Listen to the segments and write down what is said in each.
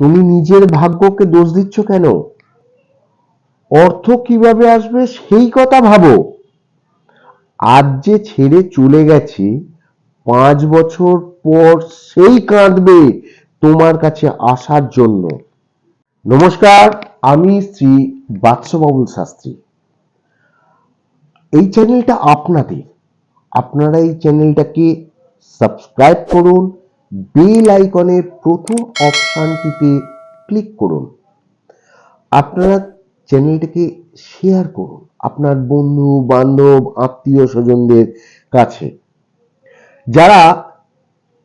তুমি নিজের ভাগ্যকে দোষ দিচ্ছ কেন? অর্থ কীভাবে আসবে সেই কথা ভাবো। আজ যে ছেড়ে চলে গেছে, পাঁচ বছর পর সেই কাঁদবে তোমার কাছে আসার জন্য। নমস্কার, আমি শ্রী বাদশবাবুল শাস্ত্রী। এই চ্যানেলটা আপনাদের। আপনারা এই চ্যানেলটাকে সাবস্ক্রাইব করুন বেল আইকনের প্রথম অপশনটিতে ক্লিক করুন। আপনারা চ্যানেলটাকে শেয়ার করুন আপনার বন্ধু, বান্ধব, আত্মীয় স্বজনদের কাছে। যারা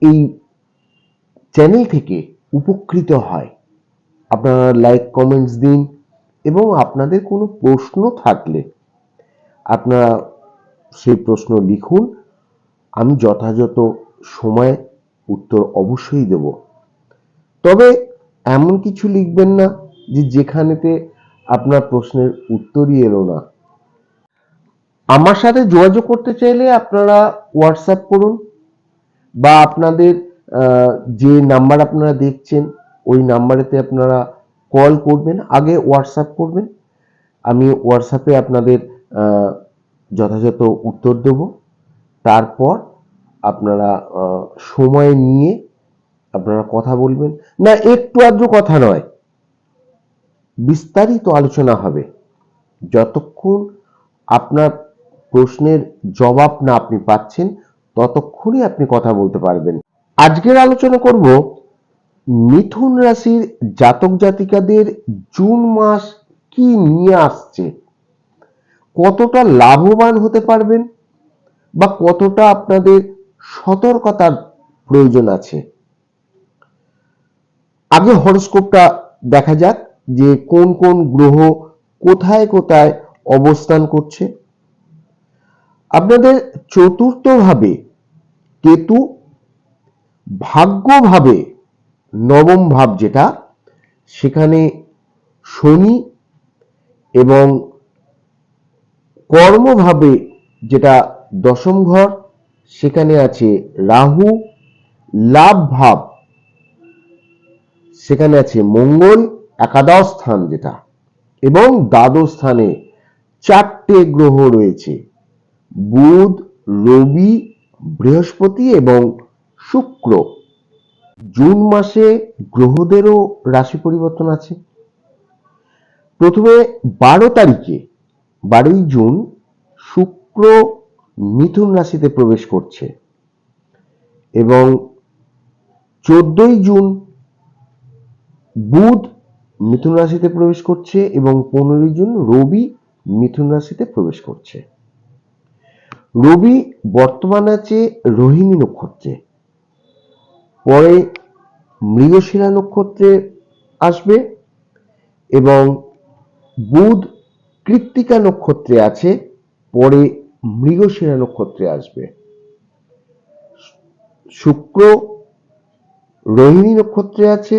এই চ্যানেল থেকে উপকৃত হয়, আপনারা লাইক, কমেন্টস দিন এবং আপনাদের কোনো প্রশ্ন থাকলে আপনারা সেই প্রশ্ন লিখুন। আমি যথাযথ সময়ে উত্তর অবশ্যই দেব। তবে এমন কিছু লিখবেন না যে যেখানেতে আপনার প্রশ্নের উত্তরই এলো না। আমার সাথে যোগাযোগ করতে চাইলে আপনারা হোয়াটসঅ্যাপ করুন বা আপনাদের যে নাম্বার আপনারা দেখছেন, ওই নাম্বারেতে আপনারা কল করবেন, আগে হোয়াটসঅ্যাপ করবেন। আমি হোয়াটসঅ্যাপে আপনাদের যথাযথ উত্তর দেব। তারপর আপনারা সময় নিয়ে আপনারা কথা বলবেন। না, একটু আধটু কথা নয়। বিস্তারিত আলোচনা হবে। যতক্ষণ আপনার প্রশ্নের জবাব না আপনি পাচ্ছেন, ততক্ষণই আপনি কথা বলতে পারবেন। আজকের আলোচনা করব মিথুন রাশির জাতক জাতিকাদের জুন মাস কি নিয়ে আসছে। কতটা লাভবান হতে পারবেন বা কতটা আপনাদের সতর্কতার প্রয়োজন আছে। আগে হরস্কোপটা দেখা যাক যে কোন কোন গ্রহ কোথায় কোথায় অবস্থান করছে। আপনাদের চতুর্থ ভাবে কেতু ভাগ্যভাবে নবম ভাব যেটা, সেখানে শনি এবং কর্মভাবে যেটা দশম ঘর সেখানে আছে রাহু, লাভ, ভাব। সেখানে আছে মঙ্গল, একাদশ স্থান যেটা। এবং দ্বাদশ স্থানে চারটে গ্রহ রয়েছে। বুধ, রবি, বৃহস্পতি এবং শুক্র। জুন মাসে গ্রহদেরও রাশি পরিবর্তন আছে। প্রথমে বারো তারিখে, বারোই জুন, শুক্র মিথুন রাশিতে প্রবেশ করছে এবং চোদ্দই জুন বুধ মিথুন রাশিতে প্রবেশ করছে এবং পনেরোই জুন রবি মিথুন রাশিতে প্রবেশ করছে। রবি বর্তমান আছে রোহিণী নক্ষত্রে। পরে মৃগশিরা নক্ষত্রে আসবে এবং বুধ কৃত্তিকা নক্ষত্রে আছে। পরে মৃগশিরা নক্ষত্রে আসবে। শুক্র রোহিণী নক্ষত্রে আছে,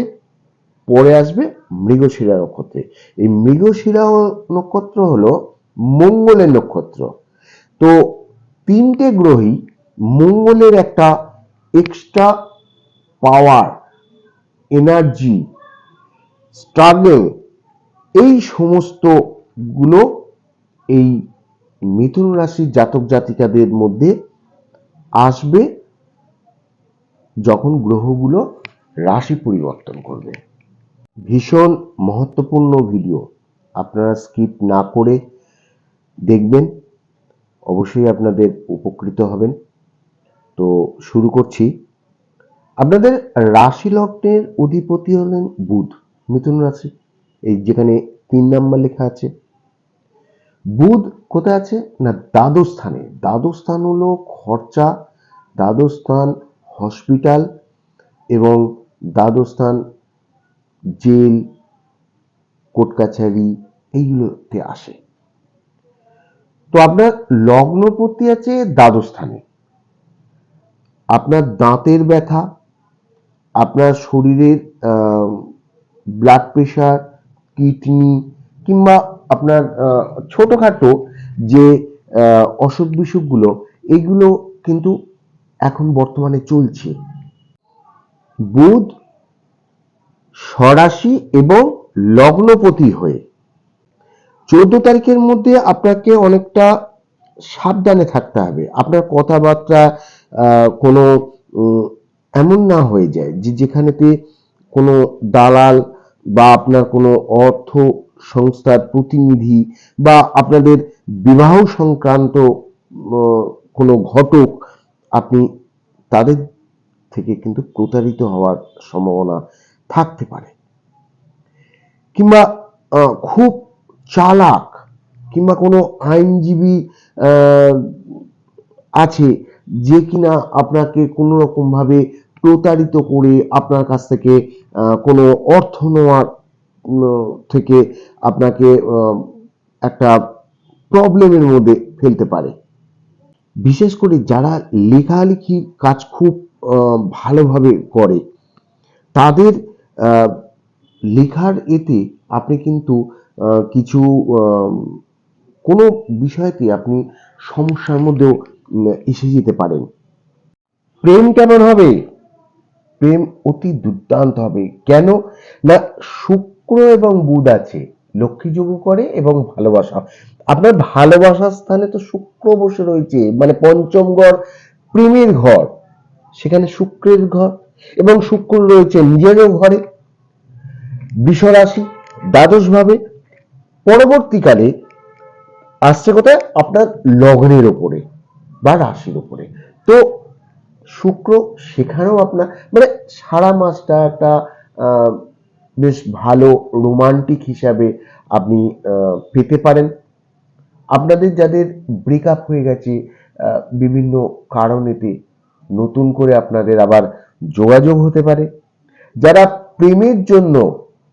পরে আসবে মৃগশিরা নক্ষত্রে। এই মৃগশিরা নক্ষত্র হলো মঙ্গলের নক্ষত্র। তো তিনটে গ্রহই মঙ্গলের একটা এক্সট্রা পাওয়ার এনার্জি স্ট্রাগল এই সমস্তগুলো এই মিথুন রাশির জাতক জাতিকাদের মধ্যে আসবে যখন গ্রহগুলো রাশি পরিবর্তন করবে। ভীষণ মহত্বপূর্ণ ভিডিও আপনারা স্কিপ না করে দেখবেন। অবশ্যই আপনাদের উপকৃত হবেন। তো শুরু করছি। আপনাদের রাশি লগ্নের অধিপতি হলেন বুধ, মিথুন রাশি। এই যেখানে তিন নাম্বার লেখা আছে। বুধ কোথায় আছে? না দ্বাদশ স্থানে দ্বাদশ স্থান হলো খরচা দ্বাদশ স্থান হসপিটাল এবং দ্বাদশ স্থান জেল কোর্ট কাছারি এইগুলোতে আসে। তো আপনার লগ্নপতি আছে দ্বাদশ স্থানে আপনার দাঁতের ব্যথা, আপনার শরীরের ব্লাড প্রেশার কিডনি কিংবা আপনার ছোটখাটো যে অসুখ বিসুখগুলো এইগুলো কিন্তু এখন বর্তমানে চলছে। বুধ স্বরাশি এবং লগ্নপতি হয়ে। চোদ্দ তারিখের মধ্যে আপনাকে অনেকটা সাবধানে থাকতে হবে। আপনার কথাবার্তা কোনো এমন না হয়ে যায় যে, যেখানেতে কোনো দালাল বা আপনার কোনো অর্থ সংস্থার প্রতিনিধি বা আপনাদের বিবাহ সংক্রান্ত কোনো ঘটক, আপনি তাদের থেকে কিন্তু প্রতারিত হওয়ার সম্ভাবনা থাকতে পারে। কিংবা খুব চালাক কিংবা কোনো আইনজীবী আছে যে কিনা আপনাকে কোনো রকম ভাবে প্রতারিত করে আপনার কাছ থেকে কোনো অর্থ নেওয়ার থেকে আপনাকে একটা প্রবলেমের মধ্যে ফেলতে পারে। বিশেষ করে যারা লেখালেখি কাজ খুব ভালোভাবে করে, তাদের লেখার এতে আপনি কিন্তু কিছু কোনো বিষয়তে আপনি সমস্যার মধ্যেও এসে যেতে পারেন। প্রেম কেমন হবে? প্রেম অতি দুর্দান্ত হবে। কেন? না শুক্র এবং বুধ আছে। লক্ষ্মী যোগ করে এবং ভালোবাসা। আপনার ভালোবাসার স্থানে তো শুক্র বসে রয়েছে মানে পঞ্চম ঘর, প্রেমের ঘর। সেখানে শুক্রের ঘর এবং শুক্র রয়েছে নিজেরও ঘরে। বিশ্বরাশি দ্বাদশ ভাবে পরবর্তীকালে আসছে কোথায়? আপনার লগ্নের ওপরে বা রাশির ওপরে। তো শুক্র সেখানেও আপনার মানে সারা মাসটা একটা বেশ ভালো রোমান্টিক হিসাবে আপনি পেতে পারেন। আপনাদের যাদের ব্রেকআপ হয়ে গেছে বিভিন্ন কারণেতে নতুন করে আপনাদের আবার যোগাযোগ হতে পারে। যারা প্রেমের জন্য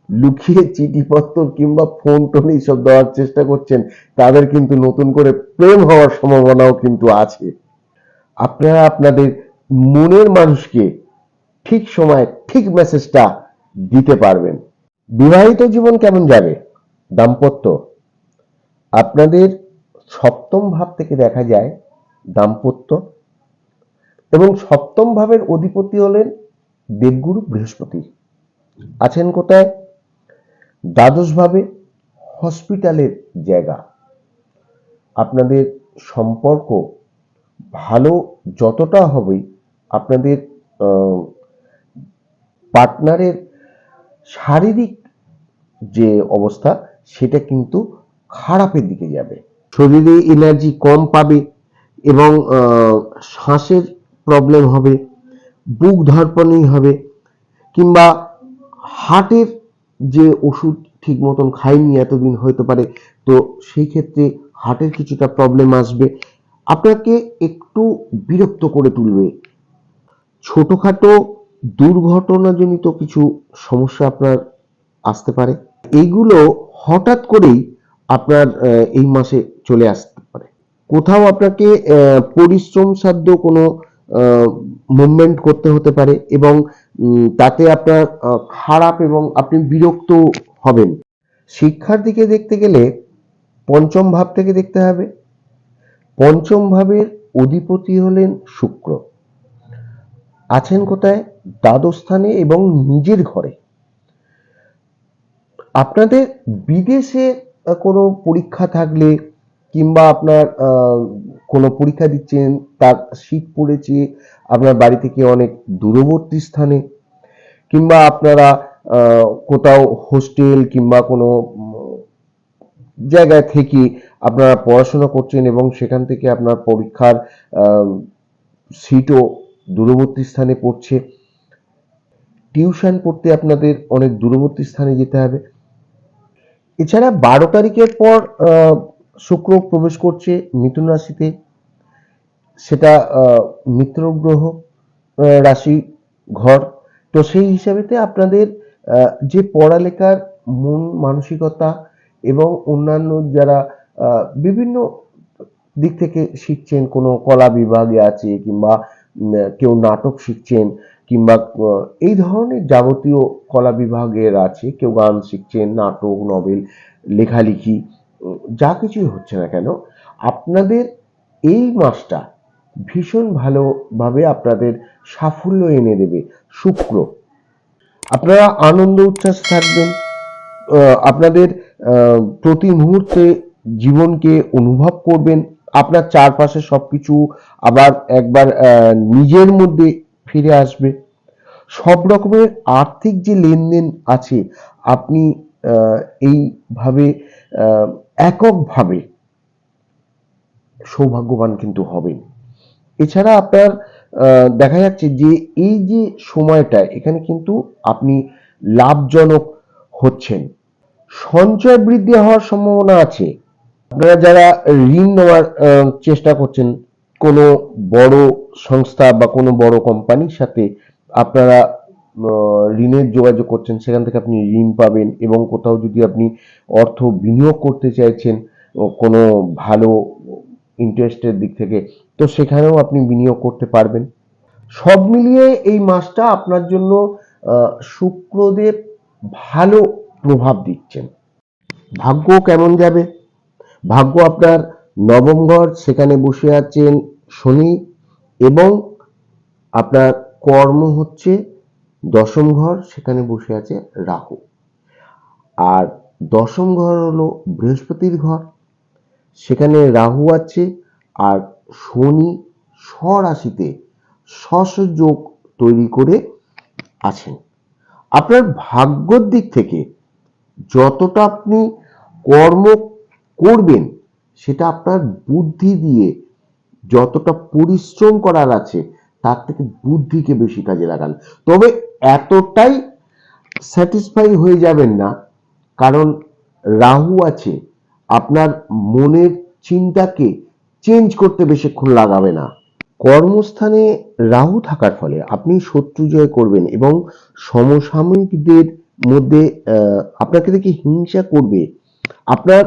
লুকিয়ে চিঠিপত্র কিংবা ফোন টোন এইসব দেওয়ার চেষ্টা করছেন, তাদের কিন্তু নতুন করে প্রেম হওয়ার সম্ভাবনাও কিন্তু আছে। আপনারা আপনাদের মনের মানুষকে ঠিক সময়, ঠিক মেসেজটা দিতে পারবেন। বিবাহিত জীবন কেমন যাবে? দাম্পত্য। আপনাদের সপ্তম ভাব থেকে দেখা যায় দাম্পত্য এবং সপ্তম ভাবের অধিপতি হলেন দেবগুরু বৃহস্পতি। আছেন কোথায়? দ্বাদশ ভাবে হসপিটালের জায়গা। আপনাদের সম্পর্ক ভালো যতটা হবে, আপনাদের পার্টনারের শারীরিক যে অবস্থা, সেটা কিন্তু খারাপের দিকে যাবে। শরীরে এনার্জি কম পাবে এবং শ্বাসের প্রবলেম হবে, বুক ধরপনি হবে, কিংবা হার্টের যে ওষুধ ঠিক মতন খাইনি এতদিন হতে পারে, তো সেই ক্ষেত্রে হার্টের কিছুটা প্রবলেম আসবে। আপনাকে একটু বিরক্ত করে তুলবে। ছোটখাটো দুর্ঘটনাজনিত কিছু সমস্যা আপনার আসতে পারে। এইগুলো হঠাৎ করেই আপনার এই মাসে চলে আসতে পারে। কোথাও আপনাকে পরিশ্রম সাধ্য কোনো মুভমেন্ট করতে হতে পারে এবং তাতে আপনার খারাপ এবং আপনি বিরক্ত হবেন। শিক্ষার দিকে দেখতে গেলে পঞ্চম ভাব থেকে দেখতে হবে। পঞ্চম ভাবের অধিপতি হলেন শুক্র। আছেন কোথায়? দ্বাদশ স্থানে এবং নিজের ঘরে। আপনাদের বিদেশে কোনো পরীক্ষা থাকলে কিংবা আপনার কোনো পরীক্ষা দিচ্ছেন, তার শীত পড়েছে, আপনার বাড়ি থেকে অনেক দূরবর্তী স্থানে, কিংবা আপনারা কোথাও হোস্টেল কিংবা কোনো জায়গায় থেকে আপনারা পড়াশোনা করছেন এবং সেখান থেকে আপনার পরীক্ষার সিটও দূরবর্তী স্থানে পড়ছে টিউশন পড়তে আপনাদের অনেক দূরবর্তী স্থানে যেতে হবে। এছাড়া বারো তারিখের পর শুক্র প্রবেশ করছে মিথুন রাশিতে। সেটা মিত্র গ্রহ রাশি ঘর। তো সেই হিসাবেতে আপনাদের যে পড়ালেখার মন মানসিকতা এবং অন্যান্য যারা বিভিন্ন দিক থেকে শিখছেন, কোনো কলা বিভাগে আছে কিংবা কেউ নাটক শিখছেন কিংবা এই ধরনের যাবতীয় কলা বিভাগের আছে, কেউ গান শিখছেন, নাটক, নভেল, লেখালেখি যা কিছুই হচ্ছে না কেন, আপনাদের এই মাসটা ভীষণ ভালোভাবে আপনাদের সাফল্য এনে দেবে। শুক্র। আপনারা আনন্দ উচ্ছ্বাস থাকবেন আপনাদের প্রতি মুহূর্তে জীবনকে অনুভব করবেন, আপনার চারপাশে সবকিছু আবার একবার নিজের মধ্যে ফিরে আসবে। সব রকমের আর্থিক যে লেনদেন আছে, আপনি এইভাবে এককভাবে সৌভাগ্যবান কিন্তু হবেন। এছাড়া আপনার দেখা যাচ্ছে যে এই যে সময়টা, এখানে কিন্তু আপনি লাভজনক হচ্ছেন। সঞ্চয় বৃদ্ধি হওয়ার সম্ভাবনা আছে। আপনারা যারা ঋণ নেওয়ার চেষ্টা করছেন কোনো বড় সংস্থা বা কোনো বড় কোম্পানির সাথে আপনারা ঋণের যোগাযোগ করছেন, সেখান থেকে আপনি ঋণ পাবেন এবং কোথাও যদি আপনি অর্থ বিনিয়োগ করতে চাইছেন কোনো ভালো ইন্টারেস্টের দিক থেকে, তো সেখানেও আপনি বিনিয়োগ করতে পারবেন। সব মিলিয়ে এই মাসটা আপনার জন্য শুক্রদেব ভালো প্রভাব দিচ্ছেন। ভাগ্য কেমন যাবে? ভাগ্য আপনার নবম সেখানে বসে আছেন শনি এবং আপনার কর্ম হচ্ছে দশম ঘর, সেখানে বসে আছে রাহু। আর দশম ঘর হলো বৃহস্পতির ঘর, সেখানে রাহু আছে আর শনি স্বরাশিতে যোগ তৈরি করে আছেন। আপনার ভাগ্যর দিক থেকে যতটা আপনি কর্ম করবেন সেটা আপনার বুদ্ধি দিয়ে যতটা পরিশ্রম করার আছে, তার থেকে বুদ্ধিকে বেশি কাজে লাগান। তবে এতটাই স্যাটিসফাই হয়ে যাবেন না, কারণ রাহু আছে, আপনার মনের চিন্তাকে চেঞ্জ করতে বেশিক্ষণ লাগাবে না। কর্মস্থানে রাহু থাকার ফলে আপনি শত্রু জয় করবেন এবং সমসাময়িকদের মধ্যে আপনাকে দেখে হিংসা করবে। আপনার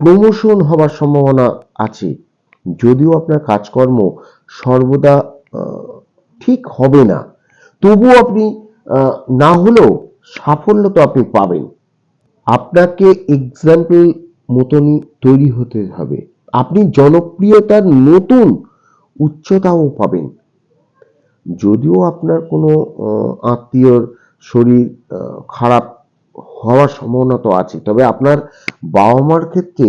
প্রমোশন হবার সম্ভাবনা আছে। যদিও আপনার কাজকর্ম সর্বদা ঠিক হবে না, তবুও আপনি না হলেও সাফল্য তো আপনি পাবেন। আপনাকে এক্সাম্পল মতনই তৈরি হতে হবে। আপনি জনপ্রিয়তার নতুন উচ্চতাও পাবেন। যদিও আপনার কোনো আত্মীয়র শরীর খারাপ হওয়ার সম্ভাবনা তো আছে। তবে আপনার বাবা মার ক্ষেত্রে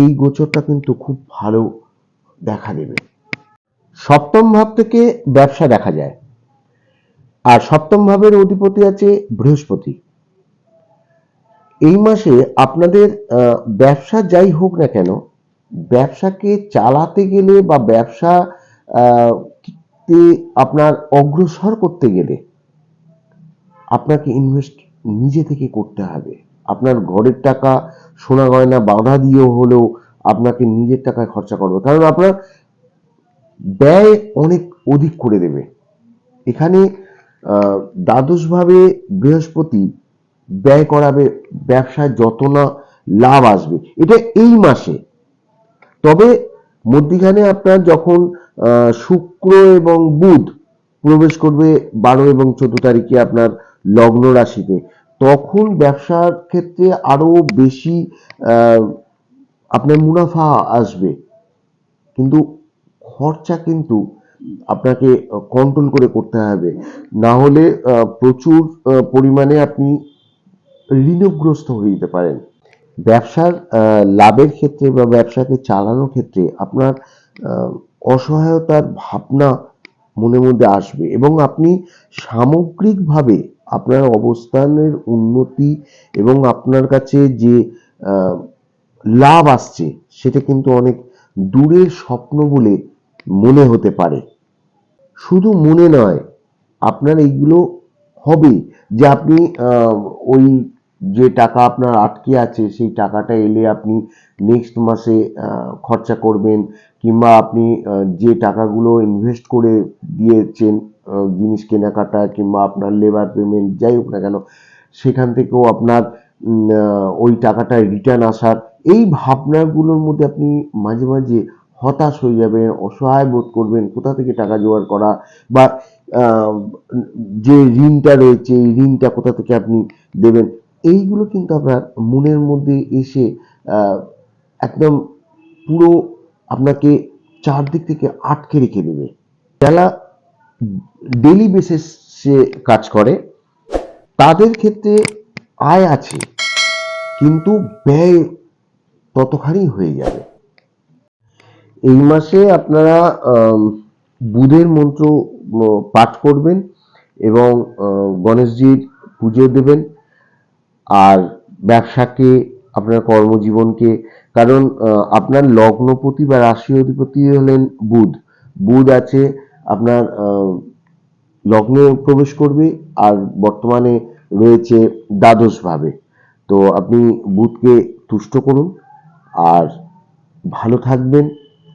এই গোচরটা কিন্তু খুব ভালো দেখা দেবে। সপ্তম ভাব থেকে ব্যবসা দেখা যায়। আর সপ্তম ভাবের অধিপতি আছে বৃহস্পতি। এই মাসে আপনাদের ব্যবসা যাই হোক না কেন, ব্যবসাকে চালাতে গেলে বা ব্যবসা আপনার অগ্রসর করতে গেলে আপনাকে ইনভেস্ট নিজে থেকে করতে হবে। আপনার ঘরের টাকা, সোনা গয়না বাঁধা দিয়েও হলেও আপনাকে নিজের টাকায় খরচা করবে। কারণ আপনার ব্যয় অনেক অধিক করে দেবে। এখানে দ্বাদশভাবে বৃহস্পতি ব্যয় করাবে, ব্যবসায় যত না লাভ আসবে। এটা এই মাসে। তবে মধ্যিখানে আপনার যখন শুক্র এবং বুধ প্রবেশ করবে বারো এবং চোদ্দ তারিখে আপনার লগ্ন রাশিতে তখন ব্যবসার ক্ষেত্রে আরও বেশি আপনার মুনাফা আসবে। কিন্তু খরচা কিন্তু আপনাকে কন্ট্রোল করে করতে হবে। না হলে প্রচুর পরিমাণে আপনি ঋণগ্রস্ত হয়ে যেতে পারেন। ব্যবসার লাভের ক্ষেত্রে বা ব্যবসাকে চালানোর ক্ষেত্রে আপনার অসহায়তার ভাবনা মনের মধ্যে আসবে এবং আপনি সামগ্রিকভাবে আপনার অবস্থানের উন্নতি এবং আপনার কাছে যে লাভ আসছে, সেটা কিন্তু অনেক দূরের স্বপ্ন বলে মনে হতে পারে। শুধু মনে নয়, আপনার এইগুলো হবে যে আপনি ওই যে টাকা আপনার আটকে আছে, সেই টাকাটা এলে আপনি নেক্সট মাসে খরচা করবেন কিংবা আপনি যে টাকাগুলো ইনভেস্ট করে দিয়েছেন জিনিস কেনাকাটা কিংবা আপনার লেবার পেমেন্ট যাই হোক না কেন, সেখান থেকেও আপনার ওই টাকাটা রিটার্ন আসার, এই ভাবনাগুলোর মধ্যে আপনি মাঝে মাঝে হতাশ হয়ে যাবেন, অসহায় বোধ করবেন, কোথা থেকে টাকা জোগাড় করা বা যে ঋণটা রয়েছে, এই ঋণটা কোথা থেকে আপনি দেবেন এইগুলো কিন্তু আপনার মনের মধ্যে এসে একদম পুরো আপনাকে চারদিক থেকে আটকে রেখে দেবে। যারা ডেলি বেসিসে কাজ করে, তাদের ক্ষেত্রে আয় আছে, কিন্তু ব্যয় ততখানি হয়ে যাবে। এই মাসে আপনারা বুধের মন্ত্র পাঠ করবেন এবং গণেশজির পুজো দেবেন। আর ব্যবসাকে আপনার কর্মজীবনকে? কারণ আপনার লগ্নপতি বা রাশি অধিপতি হলেন বুধ। বুধ আছে, আপনার লগ্নে প্রবেশ করবে আর বর্তমানে রয়েছে দ্বাদশ ভাবে তো আপনি বুধকে তুষ্ট করুন আর ভালো থাকবেন,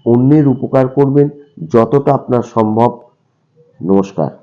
অন্যের উপকার করবেন, যতটা আপনার সম্ভব। নমস্কার।